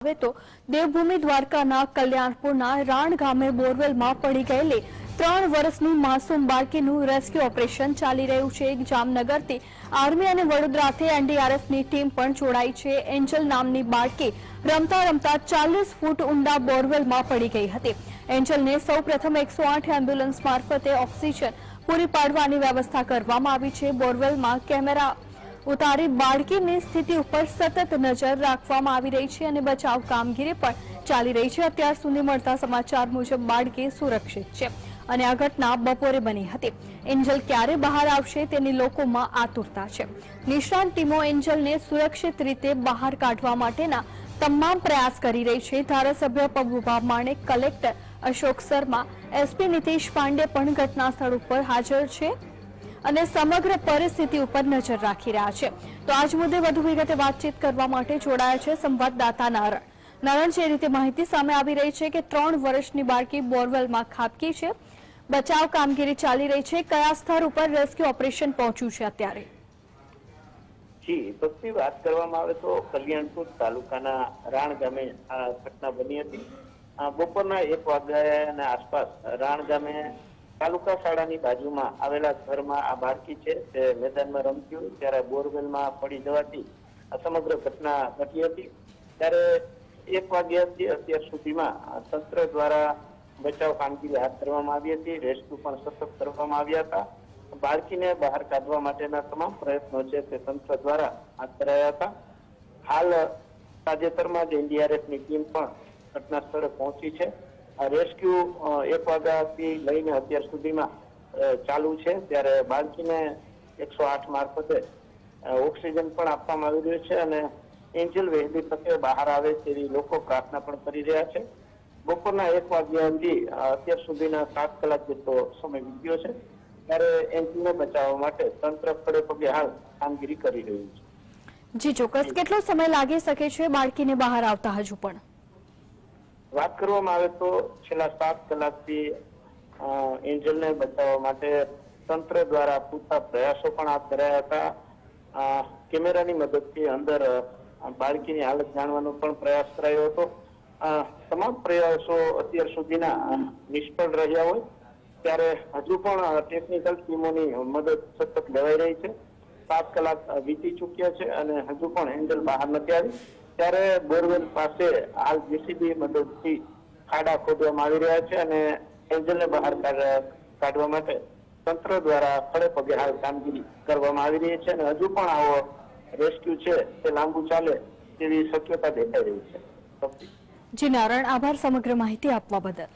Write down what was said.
હવે તો દેવભૂમિ દ્વારકાના કલ્યાણપુરના રાણ ગામે બોરવેલમાં પડી ગયેલી ત્રણ વર્ષની માસૂમ બાળકીનું રેસ્ક્યુ ઓપરેશન ચાલી રહ્યું છે. જામનગરથી આર્મી અને વડોદરાથી એનડીઆરએફની ટીમ પણ જોડાઈ છે. એન્જલ નામની બાળકી રમતા રમતા ચાલીસ ફૂટ ઊંડા બોરવેલમાં પડી ગઈ હતી. એન્જલને સૌપ્રથમ એકસો આઠ એમ્બ્યુલન્સ મારફતે ઓક્સિજન પૂરી પાડવાની વ્યવસ્થા કરવામાં આવી છે. બોરવેલમાં કેમેરા ઉતારી બાળકીની સ્થિતિ ઉપર સતત નજર રાખવામાં આવી રહી છે અને બચાવ કામગીરી પણ ચાલી રહી છે. અત્યાર સુધી મળતા સમાચાર મુજબ બાળકી સુરક્ષિત છે અને આ ઘટના બપોરે બની હતી. એન્જલ ક્યારે બહાર આવશે તેની લોકોમાં આતુરતા છે. નિષ્ણાંત ટીમો એન્જલને સુરક્ષિત રીતે બહાર કાઢવા માટેના તમામ પ્રયાસ કરી રહી છે. ધારાસભ્ય પબુભા માણેક કલેક્ટર અશોક શર્મા, એસપી નીતિશ પાંડે પણ ઘટના સ્થળ ઉપર હાજર છે. અને સમગ્ર પરિસ્થિતિ ઉપર નજર રાખી રહ્યા છે. તો આજ મુદ્દે વધુ વિગતે વાતચીત કરવા માટે જોડાયા છે સંવાદદાતા નારણ. નારણ, જે રીતે માહિતી સામે આવી રહી છે કે ત્રણ વર્ષની બાળકી બોરવેલમાં ખાબકી છે, બચાવ કામગીરી ચાલી રહી છે, કયા સ્તર ઉપર રેસ્ક્યુ ઓપરેશન પહોંચ્યું છે અત્યારે? જી ભક્તિ વાત કરવામાં આવે તો કલ્યાણપુર તાલુકાના રાણ ગામે આ ઘટના બની હતી. બપોરના એક વાગ્યાના આસપાસ રાણ ગામે તાલુકા શાળાની બાજુમાં આવેલા ઘરમાં આ બાળકી છે, તે મેદાનમાં રમતી ત્યારે બોરવેલમાં પડી જવાથી આ સમગ્ર ઘટના ઘટી હતી. ત્યારે એક વાગ્યાથી અત્યાર સુધીમાં તંત્ર દ્વારા બચાવ કામગીરી હાથ ધરવામાં આવી હતી, રેસ્ક્યુ પણ સતત કરવામાં આવ્યા હતા. બાળકીને બહાર કાઢવા માટેના તમામ પ્રયત્નો છે તે તંત્ર દ્વારા હાથ ધરાયા હતા. હાલ તાજેતરમાં જ એનડીઆરએફની ટીમ પણ ઘટના સ્થળે પહોંચી છે. રેસ્ક્યુ એક વાગ્યાથી લઈને અત્યાર સુધીમાં ચાલુ છે. ત્યારે બાળકીને એકસો આઠ મારફતે ઓક્સિજન પણ આપવામાં આવી રહ્યું છે અને એન્જલ વહેલી તકે બહાર આવે તેવી લોકો પ્રાર્થના પણ કરી રહ્યા છે. બપોરના એક વાગ્યાથી અ, અત્યાર સુધીના સાત કલાક જેટલો સમય વીત્યો છે. ત્યારે એન્જલને બચાવવા માટે તંત્ર ખડે પગે હાલ કામગીરી કરી રહ્યું છે. જી ચોક્કસ. કેટલો સમય લાગી શકે છે બાળકીને બહાર આવતા હજુ પણ? વાત કરવામાં આવે તો છેલ્લા સાત કલાકથી એન્જલને બચાવવા માટે તંત્ર દ્વારા પૂરતા પ્રયાસો પણ હાથ ધરાયા હતા. કેમેરાની મદદથી અંદર બાળકીની હાલત જાણવાનો પણ પ્રયાસ કરાયો હતો. તમામ પ્રયાસો અત્યાર સુધીના નિષ્ફળ રહ્યા હોય, ત્યારે હજુ પણ ટેકનિકલ ટીમોની મદદ સતત લેવાઈ રહી છે. સાત કલાક વીતી ચૂક્યા છે અને હજુ પણ હેન્ડલ બહાર નથી આવી. ત્યારે બોરવેલ પાસે હાલ જેસીબી મદદથી ખાડા ખોદવામાં આવી રહ્યા છે અને હેન્ડલને બહાર કાઢવા માટે તંત્ર દ્વારા ખડે પગે હાલ કામગીરી કરવામાં આવી રહી છે અને હજુ પણ આવો રેસ્ક્યુ છે તે લાંબુ ચાલે તેવી શક્યતા દેખાઈ રહી છે. જી નારાયણ, આભાર સમગ્ર માહિતી આપવા બદલ.